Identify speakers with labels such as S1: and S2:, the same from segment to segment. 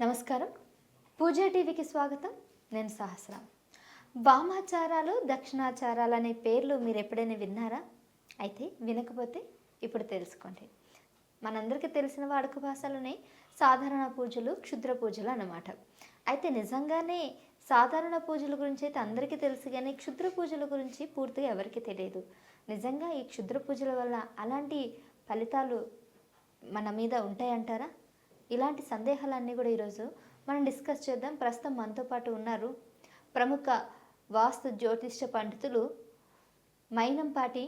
S1: నమస్కారం. పూజా టీవీకి స్వాగతం. నేను సహస్ర. వామాచారాలు దక్షిణాచారాలు అనే పేర్లు మీరు ఎప్పుడైనా విన్నారా? అయితే వినకపోతే ఇప్పుడు తెలుసుకోండి. మనందరికీ తెలిసిన వాడుక భాషలోనే సాధారణ పూజలు క్షుద్ర పూజలు అన్నమాట. అయితే నిజంగానే సాధారణ పూజల గురించి అయితే అందరికీ తెలుసు కానీ క్షుద్ర పూజల గురించి పూర్తిగా ఎవరికీ తెలియదు. నిజంగా ఈ క్షుద్ర పూజల వల్ల అలాంటి ఫలితాలు మన మీద ఉంటాయంటారా? ఇలాంటి సందేహాలన్నీ కూడా ఈరోజు మనం డిస్కస్ చేద్దాం. ప్రస్తుతం మనతో పాటు ఉన్నారు ప్రముఖ వాస్తు జ్యోతిష్య పండితులు మైనంపాటి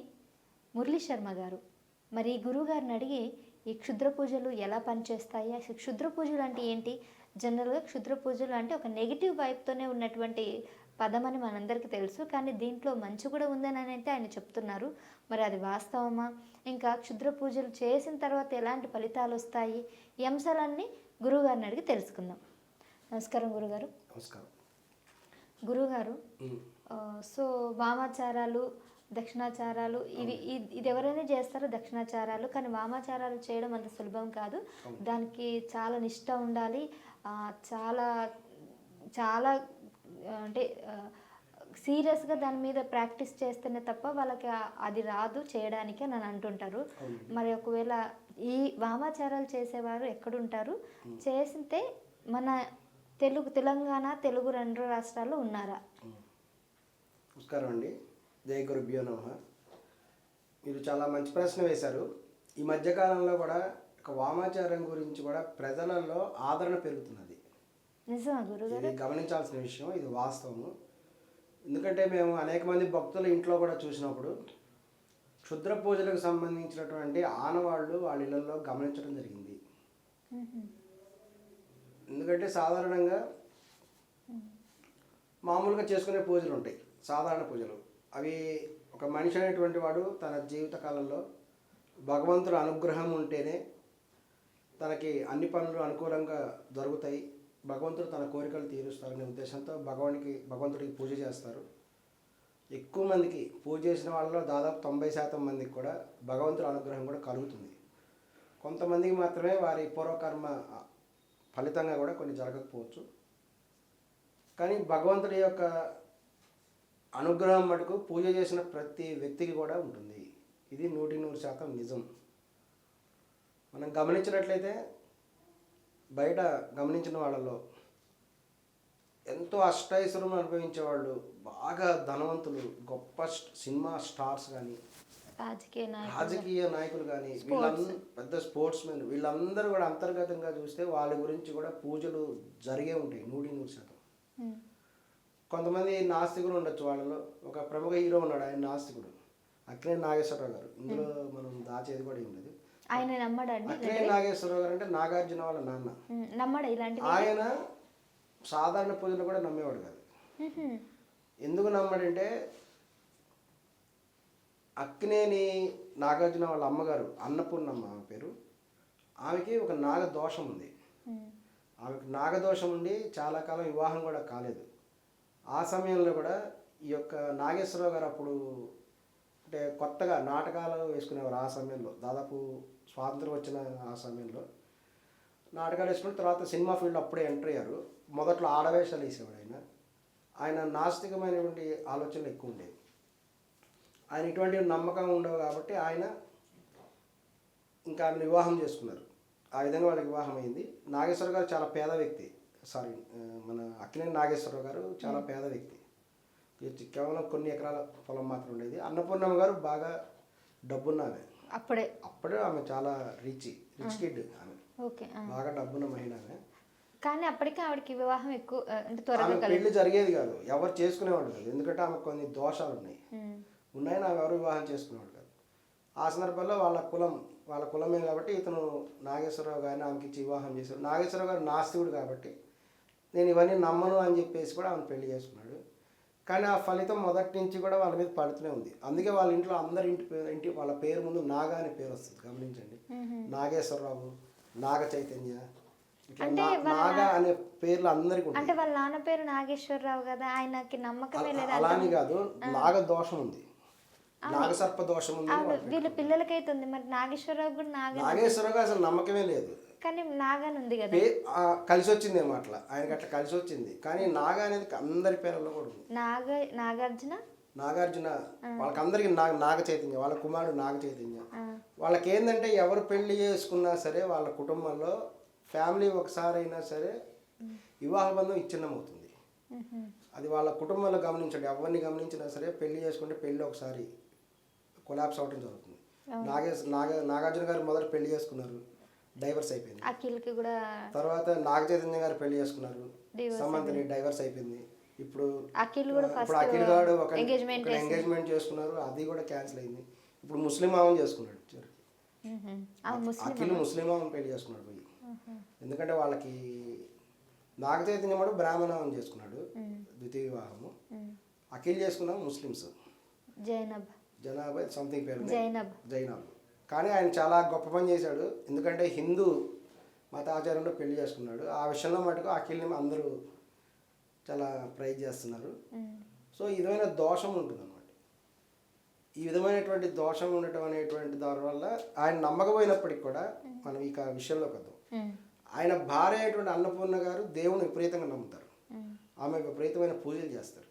S1: మురళీ శర్మ గారు. మరి ఈ గురువు గారిని అడిగి ఈ క్షుద్ర పూజలు ఎలా పనిచేస్తాయి? అసలు క్షుద్ర పూజలు అంటే ఏంటి? జనరల్గా క్షుద్ర పూజలు అంటే ఒక నెగిటివ్ వైపుతోనే ఉన్నటువంటి పదం అని మనందరికీ తెలుసు కానీ దీంట్లో మంచి కూడా ఉందని అయితే ఆయన చెప్తున్నారు. మరి అది వాస్తవమా? ఇంకా క్షుద్ర పూజలు చేసిన తర్వాత ఎలాంటి ఫలితాలు వస్తాయి? ఈ అంశాలన్నీ గురువుగారిని అడిగి తెలుసుకుందాం. నమస్కారం గురుగారు.
S2: నమస్కారం.
S1: గురువుగారు ఆ, సో వామాచారాలు దక్షిణాచారాలు ఇవి ఇది ఎవరైనా చేస్తారో దక్షిణాచారాలు కానీ వామాచారాలు చేయడం అంత సులభం కాదు. దానికి చాలా నిష్ట ఉండాలి. చాలా చాలా అంటే సీరియస్గా దాని మీద ప్రాక్టీస్ చేస్తేనే తప్ప వాళ్ళకి అది రాదు చేయడానికి అని అంటుంటారు. మరి ఒకవేళ ఈ వామాచారాలు చేసేవారు ఎక్కడుంటారు? చేసితే మన తెలుగు తెలంగాణ తెలుగు రెండు రాష్ట్రాల్లో ఉన్నారా?
S2: నమస్కారం అండి. జయ గురుభ్యో నమ. మీరు చాలా మంచి ప్రశ్న వేశారు. ఈ మధ్యకాలంలో కూడా ఒక వామాచారం గురించి కూడా ప్రజలలో ఆదరణ పెరుగుతున్నది.
S1: నిజమా గురుగారు.
S2: ఇది గమనించాల్సిన విషయం ఇది వాస్తవము. ఎందుకంటే మేము అనేక మంది భక్తుల ఇంట్లో కూడా చూసినప్పుడు క్షుద్ర పూజలకు సంబంధించినటువంటి ఆనవాళ్ళు వాళ్ళ ఇళ్ళలో గమనించడం జరిగింది. ఎందుకంటే సాధారణంగా మామూలుగా చేసుకునే పూజలు ఉంటాయి సాధారణ పూజలు. అవి ఒక మనిషి అనేటువంటి వాడు తన జీవిత కాలంలో భగవంతుడు అనుగ్రహం ఉంటేనే తనకి అన్ని పనులు అనుకూలంగా జరుగుతాయి భగవంతుడు తన కోరికలు తీరుస్తారనే ఉద్దేశంతో భగవానికి భగవంతుడికి పూజ చేస్తారు. ఎక్కువ మందికి పూజ చేసిన వాళ్ళలో దాదాపు తొంభై శాతం మందికి కూడా భగవంతుడి అనుగ్రహం కూడా కలుగుతుంది. కొంతమందికి మాత్రమే వారి పూర్వకర్మ ఫలితంగా కూడా కొన్ని జరగకపోవచ్చు. కానీ భగవంతుడి యొక్క అనుగ్రహం మటుకు పూజ చేసిన ప్రతి వ్యక్తికి కూడా ఉంటుంది. ఇది నూటి నూరు శాతం నిజం. మనం గమనించినట్లయితే బయట గమనించిన వాళ్ళలో ఎంతో అష్టైశ్వరం అనుభవించే వాళ్ళు బాగా ధనవంతులు గొప్ప సినిమా స్టార్స్ కానీ
S1: రాజకీయ నాయకులు.
S2: రాజకీయ నాయకులు కానీ వీళ్ళందరూ పెద్ద స్పోర్ట్స్ మెన్ వీళ్ళందరూ కూడా అంతర్గతంగా చూస్తే వాళ్ళ గురించి కూడా పూజలు జరిగే ఉంటాయి నూటి నూరు శాతం. కొంతమంది నాస్తికులు ఉండొచ్చు వాళ్ళలో. ఒక ప్రముఖ హీరో ఉన్నాడు ఆయన నాస్తికుడు. అక్కినే నాగేశ్వరరావు గారు. ఇందులో మనం దాచేది కూడా ఏం లేదు.
S1: ఆయన నమ్మడండి
S2: నాగేశ్వరరావు గారు అంటే నాగార్జున వాళ్ళ నాన్న.
S1: నమ్మడా ఇలాంటివి
S2: ఆయన సాధారణ పూజలు కూడా నమ్మేవాడు కాదు. ఎందుకు నమ్మడంటే అక్కినేని నాగార్జున వాళ్ళ అమ్మగారు అన్నపూర్ణమ్మ ఆమె పేరు. ఆమెకి ఒక నాగ దోషం ఉంది. ఆమెకు నాగదోషం ఉండి చాలా కాలం వివాహం కూడా కాలేదు. ఆ సమయంలో కూడా ఈ యొక్క నాగేశ్వరరావు గారు అప్పుడు అంటే కొత్తగా నాటకాలు వేసుకునేవారు ఆ సమయంలో. దాదాపు స్వాతంత్రం వచ్చిన ఆ సమయంలో నాటకాలు వేసుకున్న తర్వాత సినిమా ఫీల్డ్ అప్పుడే ఎంటర్ అయ్యారు. మొదట్లో ఆడవేషాలు వేసేవాడు ఆయన. ఆయన నాస్తికమైనటువంటి ఆలోచనలు ఎక్కువ ఉండేవి. ఆయన ఇటువంటి నమ్మకం ఉండవు కాబట్టి ఆయన ఇంకా ఆమెను వివాహం చేసుకున్నారు. ఆ విధంగా వాళ్ళకి వివాహం అయింది. నాగేశ్వర గారు చాలా పేద వ్యక్తి. సారీ మన అక్కినేని నాగేశ్వరరావు గారు చాలా పేద వ్యక్తి. కేవలం కొన్ని ఎకరాల పొలం మాత్రం ఉండేది. అన్నపూర్ణమ్మ గారు బాగా డబ్బున్న ఆమె.
S1: అప్పుడే.
S2: అప్పుడే ఆమె చాలా రిచ్ రిచ్ కిడ్ ఆమె.
S1: ఓకే.
S2: బాగా డబ్బున్న మహిళ ఆమె.
S1: కానీ అప్పటికే ఆవిడకి వివాహం ఎక్కువ ఆ, అంటే త్వరగా
S2: ఆమె
S1: కలిగి
S2: పెళ్ళి జరిగేది కాదు. ఎవరు చేసుకునేవాడు కాదు. ఎందుకంటే ఆమె కొన్ని దోషాలు ఉన్నాయి.
S1: మ్మ్.
S2: ఉన్నాయని ఆమె ఎవరు వివాహం చేసుకునేవాడు కాదు. ఆ సందర్భంలో వాళ్ళ కులం వాళ్ళ కులమే కాబట్టి ఇతను నాగేశ్వరరావు గారిని ఆమెకి ఇచ్చి వివాహం చేశారు నాగేశ్వరరావు గారు నాస్తికుడు కాబట్టి నేను ఇవన్నీ నమ్మను అని చెప్పేసి కూడా ఆమెను పెళ్ళి చేసుకున్నాడు. కానీ ఆ ఫలితం మొదటి నుంచి కూడా వాళ్ళ మీద పడుతూనే ఉంది. అందుకే వాళ్ళ ఇంట్లో అందరి ఇంటి పేరు ఇంటి వాళ్ళ పేరు ముందు నాగా అనే పేరు వస్తుంది. గమనించండి. నాగేశ్వరరావు నాగ చైతన్య నాగా అనే పేర్లు అందరికీ
S1: అంటే వాళ్ళ నాన్న పేరు నాగేశ్వరరావు కదా ఆయనకి నమ్మకమే లేదా
S2: అలా అని కాదు నాగ దోషం ఉంది. నాగసర్ప దోషం ఉంది
S1: వీళ్ళ పిల్లలకైతే ఉంది మరి నాగేశ్వరరావు కూడా నాగ
S2: నాగేశ్వరరావు అసలు నమ్మకమే లేదు.
S1: కానీ నాగాని ఉంది కదా.
S2: కలిసి వచ్చింది అట్లా. ఆయనకి అట్లా కలిసి వచ్చింది కానీ నాగా అనేది అందరి పేర్లలో కూడా ఉంది.
S1: నాగ నాగార్జున?
S2: నాగార్జున వాళ్ళకందరికి నాగ నాగ చైతన్య వాళ్ళ కుమారుడు నాగ చైతన్య. వాళ్ళకి ఏంటంటే ఎవరు పెళ్ళి చేసుకున్నా సరే వాళ్ళ కుటుంబంలో ఫ్యామిలీ ఒకసారి అయినా సరే వివాహ బంధం ఇచ్చిన్నమవుతుంది
S1: మ్హూ.
S2: అది వాళ్ళ కుటుంబంలో గమనించండి. ఎవరిని గమనించినా సరే పెళ్ళి చేసుకుంటే పెళ్ళి ఒకసారి కొలాప్స్ అవడం జరుగుతుంది. నాగేశ్ నాగ నాగార్జున గారు మొదట పెళ్ళి చేసుకున్నారు. డైవర్స్ అయిపోయింది.
S1: అఖిల్కి కూడా
S2: తర్వాత నాగ చైతన్య గారు పెళ్ళి చేసుకున్నారు. సమంతని డైవర్స్ అయిపోయింది. ఇప్పుడు
S1: అఖిల్ కూడా
S2: ఇప్పుడు అఖిల్ గారు ఒక
S1: ఎంగేజ్మెంట్
S2: ఎంగేజ్మెంట్ చేసుకున్నారు. అది కూడా క్యాన్సిల్ అయింది. ఇప్పుడు ముస్లిం ఆమెను చేసుకున్నాడు. అఖిల్ ముస్లిం ఆమెను పెళ్ళి చేసుకున్నాడు పోయి. ఎందుకంటే వాళ్ళకి నాగ చైతన్య కూడా బ్రాహ్మణం చేసుకున్నాడు. ద్వితీయ వివాహము. అఖిల్ చేసుకున్నాం ముస్లిమ్స్.
S1: జైనబ్.
S2: జనాభా సంథింగ్ పేరు.
S1: జైనబ్.
S2: జైనాలు కానీ ఆయన చాలా గొప్ప పని చేశాడు. ఎందుకంటే హిందూ మత ఆచారంలో పెళ్ళి చేసుకున్నాడు. ఆ విషయంలో మటుకు అఖిల్ని అందరూ చాలా ప్రైజ్ చేస్తున్నారు.
S1: మ్.
S2: సో ఈ విధమైన దోషం ఉంటుంది అనమాట ఈ విధమైనటువంటి దోషం ఉండటం అనేటువంటి దాని వల్ల ఆయన నమ్మకపోయినప్పటికి కూడా మనం ఇక విషయంలోకి వద్దాం
S1: మ్.
S2: ఆయన భార్య అయినటువంటి అన్నపూర్ణ గారు దేవుని విపరీతంగా నమ్ముతారు. ఆమె విపరీతమైన పూజలు చేస్తారు.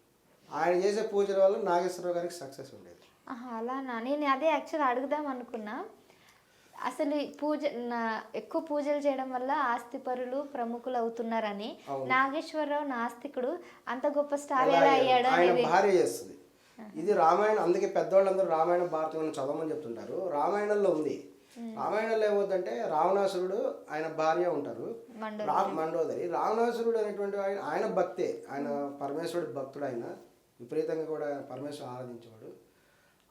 S2: ఆయన చేసే పూజల వల్ల నాగేశ్వరరావు గారికి సక్సెస్ ఉండేది.
S1: అలానా? నేను అదే యాక్చువల్ అడుగుదాం అనుకున్నా. అసలు పూజ ఎక్కువ పూజలు చేయడం వల్ల ఆస్తిపరులు ప్రముఖులు అవుతున్నారని. నాగేశ్వరరావు నాస్తికుడు అంత గొప్ప స్టార్
S2: ఎలా అయ్యాడు?
S1: అనేది.
S2: భార్య చేస్తుంది. ఇది రామాయణం అందుకే పెద్దవాళ్ళందరూ రామాయణ భారతం చదవమని చెప్తుంటారు. రామాయణంలో ఉంది. రామాయణంలో ఏమవుతుందంటే రావణాసురుడు ఆయన భార్య ఉంటారు.
S1: మండోదరి.
S2: రావణాసురుడు అనేటువంటి ఆయన ఆయన భక్తే. ఆయన పరమేశ్వరుడు భక్తుడు ఆయన. విపరీతంగా కూడా పరమేశ్వరుడు ఆరాధించేవాడు.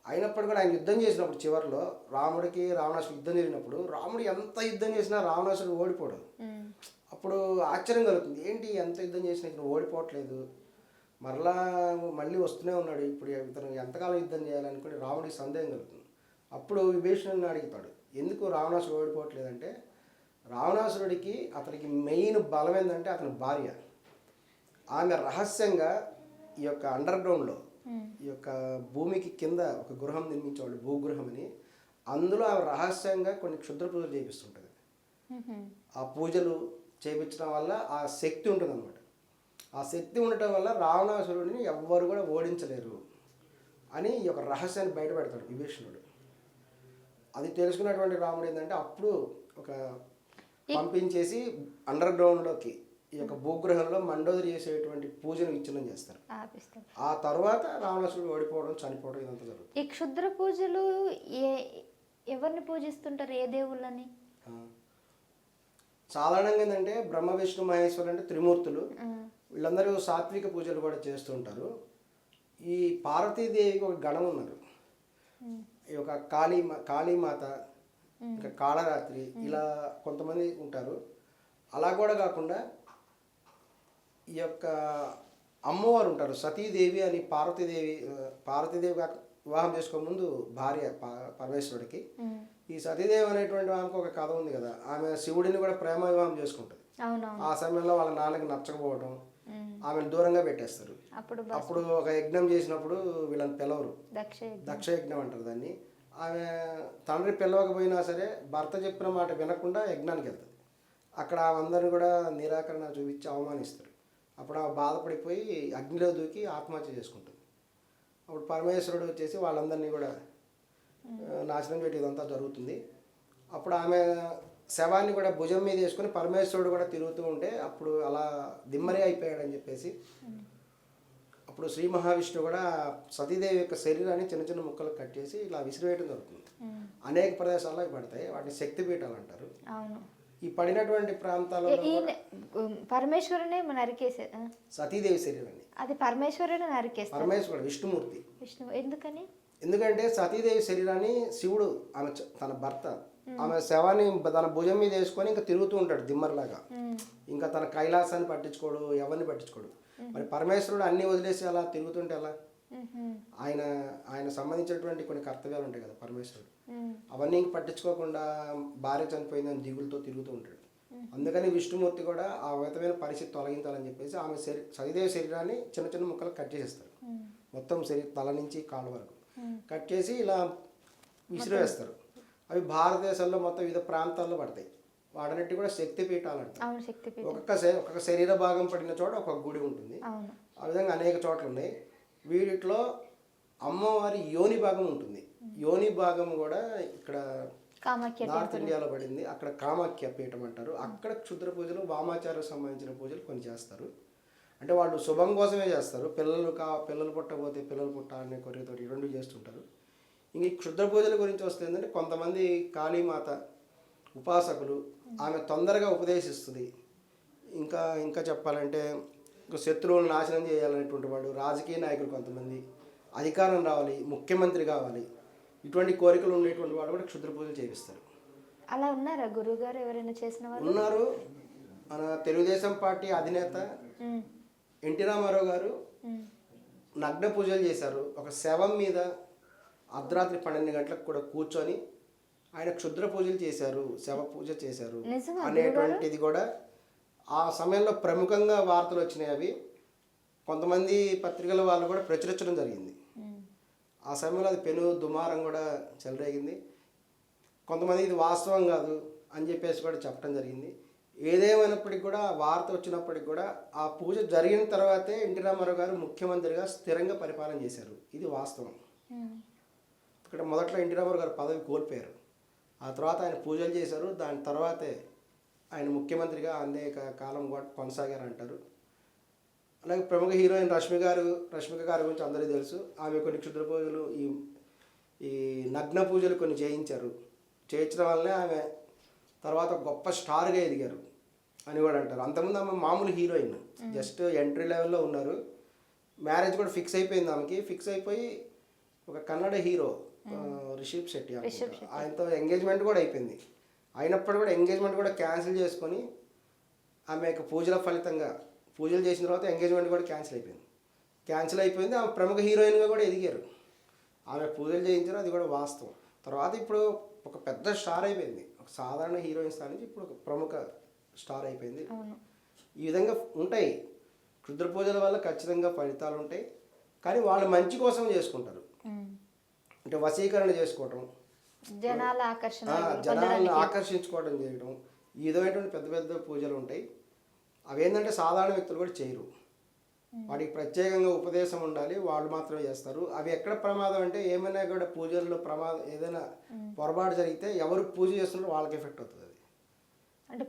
S2: అయినప్పటికీ కూడా ఆయన యుద్ధం చేసినప్పుడు చివరిలో రాముడికి రావణాసుడు యుద్ధం జరిగినప్పుడు రాముడు ఎంత యుద్ధం చేసినా రావణాసుడు ఓడిపోడు.
S1: మ్.
S2: అప్పుడు ఆశ్చర్యం కలుగుతుంది. ఏంటి ఎంత యుద్ధం చేసినా ఇతను ఓడిపోవట్లేదు? మరలా మళ్ళీ వస్తూనే ఉన్నాడు. ఇప్పుడు ఇతను ఎంతకాలం యుద్ధం చేయాలనుకుని రాముడికి సందేహం కలుగుతుంది. అప్పుడు విభీషణుని అడుగుతాడు ఎందుకు రావణాసుడు ఓడిపోవట్లేదంటే రావణాసురుడికి అతనికి మెయిన్ బలం ఏంటంటే అతని భార్య. ఆమె రహస్యంగా ఈ యొక్క అండర్ గ్రౌండ్లో ఈ యొక్క భూమికి కింద ఒక గృహం నిర్మించేవాళ్ళు భూగృహం అని అందులో ఆమె రహస్యంగా కొన్ని క్షుద్ర పూజలు చేపిస్తుంటుంది. ఆ పూజలు చేపించడం వల్ల ఆ శక్తి ఉంటుంది అనమాట ఆ శక్తి ఉండటం వల్ల రావణాసురుడిని ఎవ్వరు కూడా ఓడించలేరు అని ఈ యొక్క రహస్యాన్ని బయటపెడతాడు విభీషణుడు. అది తెలుసుకున్నటువంటి రాముడు ఏంటంటే అప్పుడు ఒక పంపించేసి అండర్ గ్రౌండ్లోకి ఈ యొక్క భూగ్రహంలో మండోదరి చేసేటువంటి పూజను విచ్ఛిన్నం చేస్తారు. ఆ తర్వాత రావణాసురుడు ఓడిపోవడం చనిపోవడం ఇదంతా జరుగుతుంది.
S1: ఈ క్షుద్ర పూజలు ఏ ఎవరిని పూజిస్తుంటారు? ఏ దేవుళ్ళని.
S2: సాధారణంగా ఏంటంటే బ్రహ్మ విష్ణు మహేశ్వరు అంటే త్రిమూర్తులు. వీళ్ళందరూ సాత్విక పూజలు కూడా చేస్తుంటారు. ఈ పార్వతీదేవికి ఒక గణం ఉన్నారు. ఈ యొక్క కాళీ కాళీమాత ఇంకా కాళరాత్రి ఇలా కొంతమంది ఉంటారు. అలా కూడా కాకుండా ఈ యొక్క అమ్మవారు ఉంటారు సతీదేవి అని పార్వతీదేవి పార్వతీదేవి కాక వివాహం చేసుకోక ముందు భార్య పరమేశ్వరుడికి. ఈ సతీదేవి అనేటువంటి ఆమెకు ఒక కథ ఉంది కదా. ఆమె శివుడిని కూడా ప్రేమ వివాహం చేసుకుంటుంది. ఆ సమయంలో వాళ్ళ నాన్నకి నచ్చకపోవడం. ఆమెను దూరంగా పెట్టేస్తారు.
S1: అప్పుడు
S2: ఒక యజ్ఞం చేసినప్పుడు వీళ్ళని పిలవరు.
S1: దక్ష యజ్ఞం.
S2: దక్ష యజ్ఞం అంటారు దాన్ని. ఆమె తండ్రి పిలవకపోయినా సరే భర్త చెప్పిన మాట వినకుండా యజ్ఞానికి వెళ్తుంది. అక్కడ అందరిని కూడా నిరాకరణ చూపించి అవమానిస్తారు. అప్పుడు ఆమె బాధపడిపోయి అగ్నిలో దూకి ఆత్మహత్య చేసుకుంటుంది. అప్పుడు పరమేశ్వరుడు వచ్చేసి వాళ్ళందరినీ కూడా ఆ, నాశనం చేయడం ఇదంతా జరుగుతుంది. అప్పుడు ఆమె శవాన్ని కూడా భుజం మీద వేసుకొని పరమేశ్వరుడు కూడా తిరుగుతూ ఉంటే అప్పుడు అలా దిమ్మరి అయిపోయాడని చెప్పేసి అప్పుడు శ్రీ మహావిష్ణువు కూడా సతీదేవి యొక్క శరీరాన్ని చిన్న చిన్న ముక్కలు కట్ చేసి ఇలా విసిరివేయడం జరుగుతుంది. అనేక ప్రదేశాల్లో పడతాయి. వాటిని శక్తిపీఠాలు అంటారు. ఈ పడినటువంటి ప్రాంతాలలో
S1: పరమేశ్వరునే నరికేసే?
S2: సతీదేవి శరీరాన్ని
S1: అది పరమేశ్వరునే నరికేస్తారు
S2: పరమేశ్వరుడు విష్ణుమూర్తి.
S1: విష్ణు ఎందుకని?
S2: ఎందుకంటే సతీదేవి శరీరాన్ని శివుడు ఆమె తన భర్త ఆమె శవాన్ని తన భుజం మీద వేసుకొని ఇంకా తిరుగుతూ ఉంటాడు దిమ్మర్లాగా. ఇంకా తన కైలాసాన్ని పట్టించుకోడు ఎవరిని పట్టించుకోడు. మరి పరమేశ్వరుడు అన్ని వదిలేసి అలా తిరుగుతుంటే అలా. ఆయన ఆయన సంబంధించినటువంటి కొన్ని కర్తవ్యాలు ఉంటాయి కదా పరమేశ్వరుడు. అవన్నీ ఇంక పట్టించుకోకుండా భార్య చనిపోయిందని దిగులతో తిరుగుతూ ఉంటాడు. అందుకని విష్ణుమూర్తి కూడా ఆ విధమైన పరిస్థితి తొలగించాలని చెప్పేసి ఆమె శరీ సరిదేవి శరీరాన్ని చిన్న చిన్న ముక్కలు కట్ చేసేస్తారు. మొత్తం శరీ తల నుంచి కాళ్ళ వరకు. కట్ చేసి ఇలా విసిరివేస్తారు అవి భారతదేశంలో మొత్తం వివిధ ప్రాంతాల్లో పడతాయి. వాటన్నిటి కూడా శక్తి పీఠాలు అంటారు. ఒక్కొక్క ఒక్కొక్క శరీర భాగం పడిన చోట ఒక్కొక్క గుడి ఉంటుంది. ఆ విధంగా అనేక చోట్ల ఉన్నాయి వీటిలో అమ్మవారి యోని భాగం ఉంటుంది. యోని భాగం కూడా ఇక్కడ నార్త్ ఇండియాలో పడింది. అక్కడ కామాఖ్య పీఠం అంటారు. అక్కడ క్షుద్ర పూజలు వామాచారకు సంబంధించిన పూజలు కొన్ని చేస్తారు. అంటే వాళ్ళు శుభం కోసమే చేస్తారు. పిల్లలు కా పిల్లలు పుట్టకపోతే పిల్లలు పుట్టాలనే కోరికతో ఈ రెండు చేస్తుంటారు. ఇంక ఈ క్షుద్ర పూజల గురించి వస్తే ఏంటంటే కొంతమంది కాళీమాత ఉపాసకులు ఆమె తొందరగా ఉపదేశిస్తుంది. ఇంకా ఇంకా చెప్పాలంటే శత్రువులను నాశనం చేయాలనేటువంటి వాడు రాజకీయ నాయకులు కొంతమంది అధికారం రావాలి ముఖ్యమంత్రి కావాలి. ఇటువంటి కోరికలు ఉండేటువంటి వాడు కూడా క్షుద్ర పూజలు చేపిస్తారు
S1: అలా ఉన్నారా? గురువు గారు ఎవరైనా చేసిన వాళ్ళు
S2: ఉన్నారు. మన తెలుగుదేశం పార్టీ అధినేత ఎన్టీ రామారావు గారు. నగ్న పూజలు చేశారు. ఒక శవం మీద అర్ధరాత్రి పన్నెండు గంటలకు కూడా కూర్చొని ఆయన క్షుద్ర పూజలు చేశారు శవ పూజ చేశారు అనేటువంటిది కూడా ఆ సమయంలో ప్రముఖంగా వార్తలు వచ్చినాయి అవి. కొంతమంది పత్రికల వాళ్ళు కూడా ప్రచురించడం జరిగింది. ఆ సమయంలో అది పెను దుమారం కూడా చెలరేగింది. కొంతమంది ఇది వాస్తవం కాదు అని చెప్పేసి కూడా చెప్పడం జరిగింది. ఏదేమైనప్పటికీ కూడా ఆ వార్త వచ్చినప్పటికి కూడా ఆ పూజ జరిగిన తర్వాతే ఎన్టీ రామారావు గారు ముఖ్యమంత్రిగా స్థిరంగా పరిపాలన చేశారు. ఇది వాస్తవం. ఇక్కడ మొదట్లో ఎన్టీ రామారావు గారు పదవి కోల్పోయారు. ఆ తర్వాత ఆయన పూజలు చేశారు. దాని తర్వాతే ఆయన ముఖ్యమంత్రిగా అనేక కాలం కూడా కొనసాగారు అంటారు అలాగే ప్రముఖ హీరోయిన్ రష్మి గారు రష్మిక గారి గురించి అందరికీ తెలుసు. ఆమె కొన్ని క్షుద్ర పూజలు ఈ ఈ నగ్న పూజలు కొన్ని చేయించారు. చేయించడం వల్లనే ఆమె తర్వాత గొప్ప స్టార్గా ఎదిగారు అని కూడా అంటారు. అంతకుముందు ఆమె మామూలు హీరోయిన్. జస్ట్ ఎంట్రీ లెవెల్లో ఉన్నారు. మ్యారేజ్ కూడా ఫిక్స్ అయిపోయింది ఆమెకి. ఫిక్స్ అయిపోయి ఒక కన్నడ హీరో రిషబ్ శెట్టి. ఆయనతో ఎంగేజ్మెంట్ కూడా అయిపోయింది. అయినప్పుడు కూడా ఎంగేజ్మెంట్ కూడా క్యాన్సిల్ చేసుకొని ఆమె యొక్క పూజల ఫలితంగా పూజలు చేసిన తర్వాత ఎంగేజ్మెంట్ కూడా క్యాన్సిల్ అయిపోయింది. క్యాన్సిల్ అయిపోయింది ఆమె ప్రముఖ హీరోయిన్గా కూడా ఎదిగారు. ఆమె పూజలు చేయించారు అది కూడా వాస్తవం. తర్వాత ఇప్పుడు ఒక పెద్ద స్టార్ అయిపోయింది. ఒక సాధారణ హీరోయిన్ స్థాయి నుంచి ఇప్పుడు ఒక ప్రముఖ స్టార్ అయిపోయింది. ఈ విధంగా ఉంటాయి. క్షుద్ర పూజల వల్ల ఖచ్చితంగా ఫలితాలు ఉంటాయి. కానీ వాళ్ళు మంచి కోసం చేసుకుంటారు. అంటే వశీకరణ చేసుకోవటం
S1: జనాల ఆకర్షణ
S2: ఆ, జనాలను ఆకర్షించుకోవడం చేయడం. ఈ విధమైనటువంటి పెద్ద పెద్ద పూజలు ఉంటాయి. అవి ఏంటంటే సాధారణ వ్యక్తులు కూడా చేయరు. వాటికి ప్రత్యేకంగా ఉపదేశం ఉండాలి వాళ్ళు మాత్రమే చేస్తారు. అవి ఎక్కడ ప్రమాదం అంటే ఏమైనా కూడా పూజల్లో ప్రమాదం ఏదైనా పొరపాటు జరిగితే ఎవరు పూజ చేస్తున్నారో వాళ్ళకి ఎఫెక్ట్ అవుతుంది అది.
S1: అంటే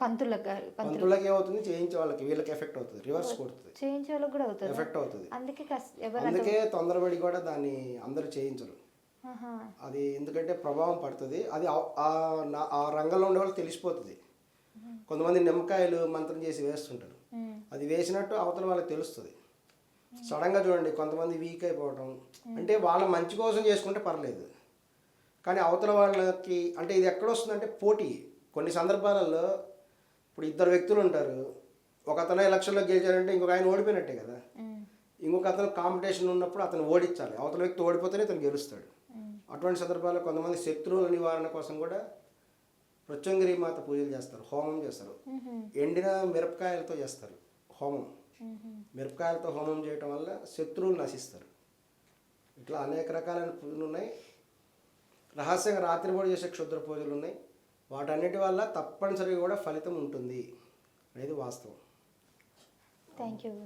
S1: పంతులకు
S2: ఏమవుతుంది? చేయించే వాళ్ళకి వీళ్ళకి ఎఫెక్ట్ అవుతుంది రివర్స్ కొడుతుంది.
S1: చేయించే వాళ్ళకి కూడా అవుతుంది.
S2: ఎఫెక్ట్ అవుతుంది.
S1: అందుకే
S2: అందుకే తొందరపడి కూడా దాన్ని అందరూ చేయించరు. అది ఎందుకంటే ప్రభావం పడుతుంది. అది ఆ- రంగంలో ఉండే వాళ్ళకి తెలిసిపోతుంది. కొంతమంది నిమ్మకాయలు మంత్రం చేసి వేస్తుంటారు. అది వేసినట్టు అవతల వాళ్ళకి తెలుస్తుంది. సడన్గా చూడండి కొంతమంది వీక్ అయిపోవడం అంటే వాళ్ళ మంచి కోసం చేసుకుంటే పర్లేదు. కానీ అవతల వాళ్ళకి అంటే ఇది ఎక్కడ వస్తుందంటే పోటీ. కొన్ని సందర్భాలలో ఇప్పుడు ఇద్దరు వ్యక్తులు ఉంటారు. ఒక అతను ఎలక్షన్లో గెలిచారంటే ఇంకొక ఆయన ఓడిపోయినట్టే కదా. ఇంకొక అతను కాంపిటీషన్ ఉన్నప్పుడు అతను ఓడించాలి. అవతల వ్యక్తి ఓడిపోతేనే అతను గెలుస్తాడు. అటువంటి సందర్భాల్లో కొంతమంది శత్రువుల నివారణ కోసం కూడా ప్రత్యంగిరి మాత పూజలు చేస్తారు హోమం చేస్తారు. ఎండిన మిరపకాయలతో చేస్తారు హోమం. మిరపకాయలతో హోమం చేయటం వల్ల శత్రువులు నశిస్తారు. ఇట్లా అనేక రకాలైన పూజలు ఉన్నాయి. రహస్యంగా రాత్రిపూట చేసే క్షుద్ర పూజలు ఉన్నాయి. వాటన్నిటి వల్ల తప్పనిసరిగా కూడా ఫలితం ఉంటుంది. అనేది వాస్తవం.
S1: Thank you